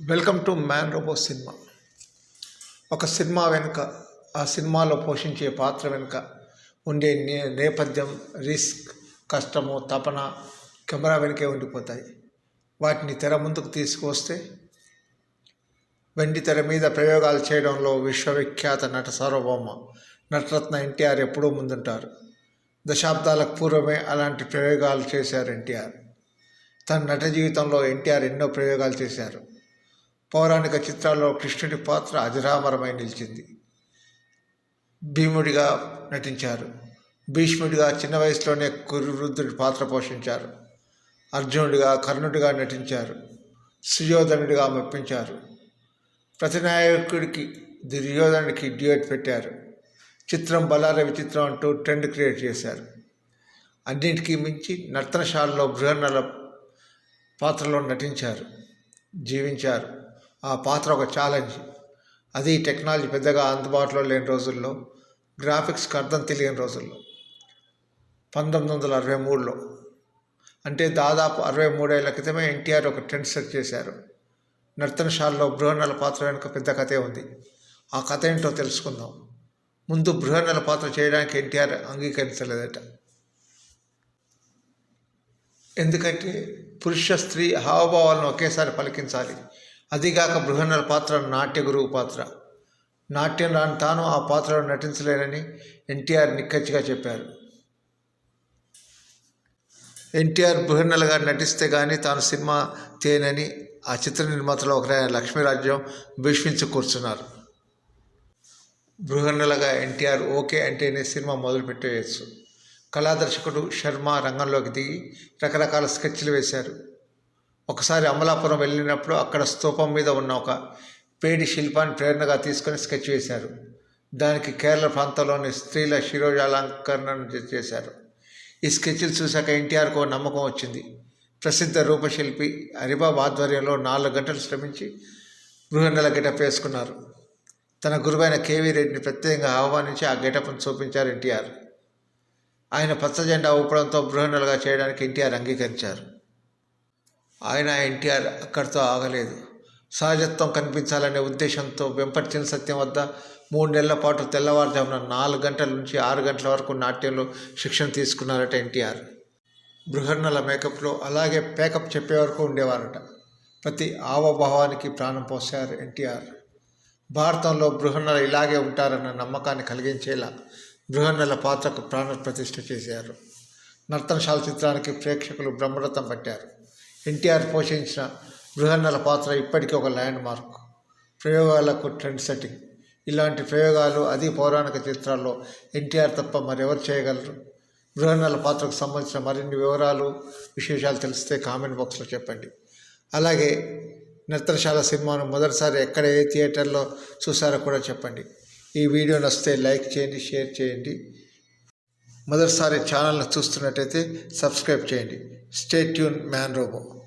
Welcome to man robo సినిమా ఒక సినిమా వెనుక ఆ సినిమాలో పోషించే పాత్ర వెనుక ఉండే నే నేపథ్యం రిస్క్ కష్టము తపన కెమెరా వెనుకే ఉండిపోతాయి. వాటిని తెర ముందుకు తీసుకువస్తే వెండి తెర మీద ప్రయోగాలు చేయడంలో విశ్వవిఖ్యాత నట సార్వభౌమ నటరత్న ఎన్టీఆర్ ఎప్పుడూ ముందుంటారు. దశాబ్దాలకు పూర్వమే అలాంటి ప్రయోగాలు చేశారు ఎన్టీఆర్. తన నట జీవితంలో ఎన్టీఆర్ ఎన్నో ప్రయోగాలు చేశారు. పౌరాణిక చిత్రాల్లో కృష్ణుడి పాత్ర అజరామరమై నిలిచింది. భీముడిగా నటించారు. భీష్ముడిగా చిన్న వయసులోనే కురువృద్ధుడి పాత్ర పోషించారు. అర్జునుడిగా కర్ణుడిగా నటించారు. సుయోధనుడిగా మెప్పించారు. ప్రతినాయకుడికి దుర్యోధనుడికి డ్యూయట్ పెట్టారు. చిత్రం బలార విచిత్రం అంటూ ట్రెండ్ క్రియేట్ చేశారు. అన్నింటికీ మించి నర్తనశాలలో బృహన్నల పాత్రలో నటించారు. జీవించారు. ఆ పాత్ర ఒక ఛాలెంజ్ అది టెక్నాలజీ పెద్దగా అందుబాటులో లేని రోజుల్లో గ్రాఫిక్స్కి అర్థం తెలియని రోజుల్లో. పంతొమ్మిది వందల అరవై మూడులో అంటే దాదాపు అరవై మూడేళ్ళ క్రితమే ఎన్టీఆర్ ఒక ట్రెండ్ సెట్ చేశారు. నర్తనశాలలో బృహన్నల పాత్ర వెనుక పెద్ద కథే ఉంది. ఆ కథ ఏంటో తెలుసుకుందాం. ముందు బృహన్నల పాత్ర చేయడానికి ఎన్టీఆర్ అంగీకరించలేదట. ఎందుకంటే పురుష స్త్రీ హావభావాలను ఒకేసారి పలికించాలి. అదిగాక బృహన్నల పాత్ర నాట్య గురువు పాత్ర. నాట్యం రాని తాను ఆ పాత్రలో నటించలేనని ఎన్టీఆర్ నిక్కచ్చిగా చెప్పారు. ఎన్టీఆర్ బృహన్నలుగా నటిస్తే కానీ తాను సినిమా తేనని ఆ చిత్ర నిర్మాతలో ఒకరైన లక్ష్మీరాజ్యం భీష్మించి కూర్చున్నారు. బృహన్నలగా ఎన్టీఆర్ ఓకే అంటేనే సినిమా మొదలుపెట్టేయచ్చు కళాదర్శకుడు శర్మ రంగంలోకి దిగి రకరకాల స్కెచ్లు వేశారు. ఒకసారి అమలాపురం వెళ్ళినప్పుడు అక్కడ స్తూపం మీద ఉన్న ఒక పేడి శిల్పాన్ని ప్రేరణగా తీసుకొని స్కెచ్ వేశారు. దానికి కేరళ ప్రాంతంలోని స్త్రీల శిరోజాలంకరణను చేశారు. ఈ స్కెచ్లు చూశాక ఎన్టీఆర్కు ఒక నమ్మకం వచ్చింది. ప్రసిద్ధ రూపశిల్పి హరిబాబు ఆధ్వర్యంలో నాలుగు గంటలు శ్రమించి బృహన్నెల గెటప్ వేసుకున్నారు. తన గురువైన కేవీ రెడ్డిని ప్రత్యేకంగా ఆహ్వానించి ఆ గెటప్ను చూపించారు ఎన్టీఆర్. ఆయన పచ్చ జెండా ఊపడంతో బృహన్నలుగా చేయడానికి ఎన్టీఆర్ అంగీకరించారు. ఆయన ఎన్టీఆర్ అక్కడితో ఆగలేదు. సహజత్వం కనిపించాలనే ఉద్దేశంతో వెంపర్చిన సత్యం వద్ద మూడు నెలల పాటు తెల్లవారుజామున నాలుగు గంటల నుంచి ఆరు గంటల వరకు నాట్యంలో శిక్షణ తీసుకున్నారట ఎన్టీఆర్. బృహన్నల మేకప్లో అలాగే పేకప్ చెప్పే వరకు ఉండేవారట. ప్రతి ఆవభావానికి ప్రాణం పోసారు ఎన్టీఆర్. భారతంలో బృహన్నలు ఇలాగే ఉంటారన్న నమ్మకాన్ని కలిగించేలా బృహన్నల పాత్రకు ప్రాణ ప్రతిష్ఠ చేశారు. నర్తనశాల చిత్రానికి ప్రేక్షకులు బ్రహ్మరథం పట్టారు. ఎన్టీఆర్ పోషించిన బృహన్నల పాత్ర ఇప్పటికీ ఒక ల్యాండ్ మార్క్. ప్రయోగాలకు ట్రెండ్ సెట్టింగ్. ఇలాంటి ప్రయోగాలు అది పౌరాణిక చిత్రాల్లో ఎన్టీఆర్ తప్ప మరెవరు చేయగలరు? బృహన్నల పాత్రకు సంబంధించిన మరిన్ని వివరాలు విశేషాలు తెలిస్తే కామెంట్ బాక్స్లో చెప్పండి. అలాగే నత్రశాల సినిమాను మొదటిసారి ఎక్కడ ఏ థియేటర్లో చూసారో కూడా చెప్పండి. ఈ వీడియో నచ్చితే లైక్ చేయండి షేర్ చేయండి. మొదటిసారి ఛానల్ని చూస్తున్నట్టయితే సబ్స్క్రైబ్ చేయండి. Stay tune man robo.